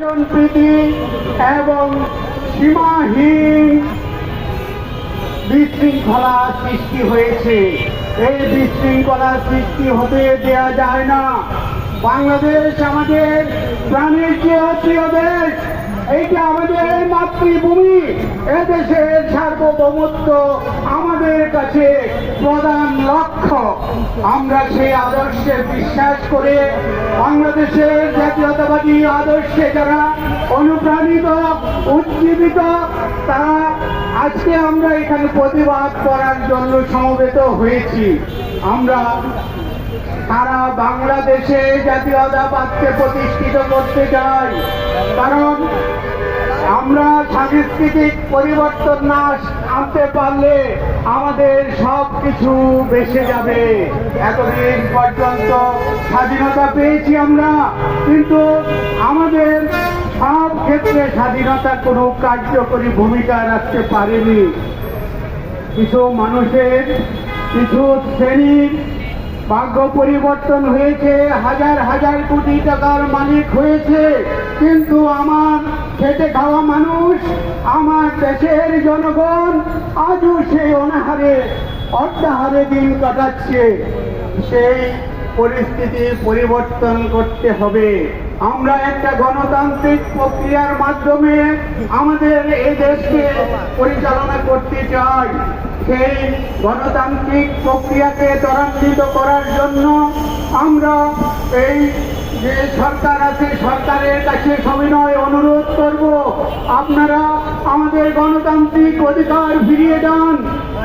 প্রীতি এবং সীমাহীন বিশৃঙ্খলা সৃষ্টি হয়েছে। এই বিশৃঙ্খলা সৃষ্টি হতে দেয়া যায় না। বাংলাদেশ আমাদের প্রাণের চেয়ে প্রিয় দেশ। এইটা আমাদের মাতৃভূমি এদেশের সার্বভৌমত্ব আমাদের কাছে প্রধান লক্ষ্য। আমরা সেই আদর্শে বিশ্বাস করে বাংলাদেশের জাতীয়তাবাদী আদর্শে যারা অনুপ্রাণিত, উজ্জীবিত, তারা আজকে আমরা এখানে প্রতিবাদ করার জন্য সমবেত হয়েছি। আমরা সারা বাংলাদেশে জাতীয়তাবাদকে প্রতিষ্ঠিত করতে চাই। কারণ আমরা সাংস্কৃতিক পরিবর্তন না আনতে পারলে আমাদের সব কিছু বেসে যাবে। এতদিন পর্যন্ত স্বাধীনতা পেয়েছি আমরা, কিন্তু আমাদের সব ক্ষেত্রে স্বাধীনতা কোনো কার্যকরী ভূমিকা রাখতে পারেনি। কিছু মানুষের, কিছু শ্রেণির ভাগ্য পরিবর্তন হয়েছে, হাজার হাজার কোটি টাকার মালিক হয়েছে, কিন্তু আমার খেটে খাওয়া মানুষ আমার দেশের জনগণ আজও সেই অনাহারে অর্ধাহারে দিন কাটাচ্ছে। সেই পরিস্থিতি পরিবর্তন করতে হবে। আমরা একটা গণতান্ত্রিক প্রক্রিয়ার মাধ্যমে আমাদের এই দেশকে পরিচালনা করতে চাই। সেই গণতান্ত্রিক প্রক্রিয়াকে ত্বরান্বিত করার জন্য আমরা এই যে সরকার আছে সরকারের কাছে সবিনয় অনুরোধ করব। আপনারা আমাদের গণতান্ত্রিক অধিকার ফিরিয়ে দেন।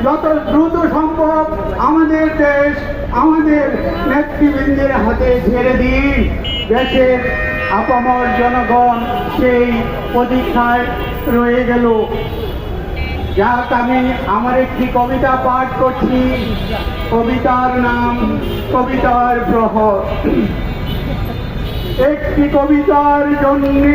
যত দ্রুত সম্ভব আমাদের দেশ, আমাদের নেতৃবৃন্দের হাতে ছেড়ে দিন। দেশের আপামর জনগণ সেই প্রতীক্ষায় রয়ে গেল। যাক, আমি আমার একটি কবিতা পাঠ করছি। কবিতার নাম কবিতার প্রহর। একটি কবিতার জন্যে